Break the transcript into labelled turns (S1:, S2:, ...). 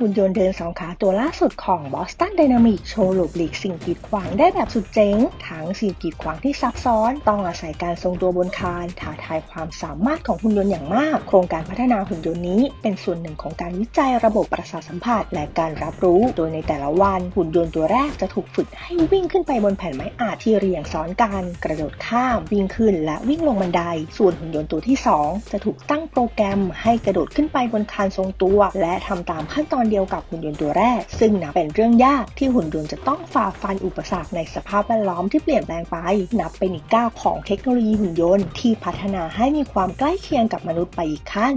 S1: หุ่นยนต์เดินสองขาตัวล่าสุดของ Boston Dynamics โชว์หลบหลีกสิ่งกีดขวางได้แบบสุดเจ๋ง ทั้งสิ่งกีดขวางที่ซับซ้อน ต้องอาศัยการทรงตัวบนคานท้าทายความสามารถของหุ่นยนต์อย่างมาก โครงการพัฒนาหุ่นยนต์นี้เป็นส่วนหนึ่งของการวิจัยระบบประสาทสัมผัส และการรับรู้ โดยในแต่ละวันหุ่นยนต์ตัวแรกจะถูกฝึกให้วิ่งขึ้นไปบนแผ่นไม้อาที่เรียงซ้อนกัน กระโดดข้ามวิ่งขึ้นและวิ่งลงบันได ส่วนหุ่นยนต์ตัวที่ 2 จะถูกตั้งโปรแกรมให้กระโดดขึ้นไปบนคานทรงตัว และทำตามขั้นตอนเดียวกับหุ่นยนต์ตัวแรก ซึ่งนับเป็นเรื่องยากที่หุ่นยนต์จะต้องฝ่าฟันอุปสรรคในสภาพแวดล้อมที่เปลี่ยนแปลงไป นับเป็นอีกก้าวของเทคโนโลยีหุ่นยนต์ที่พัฒนาให้มีความใกล้เคียงกับมนุษย์ไปอีกขั้น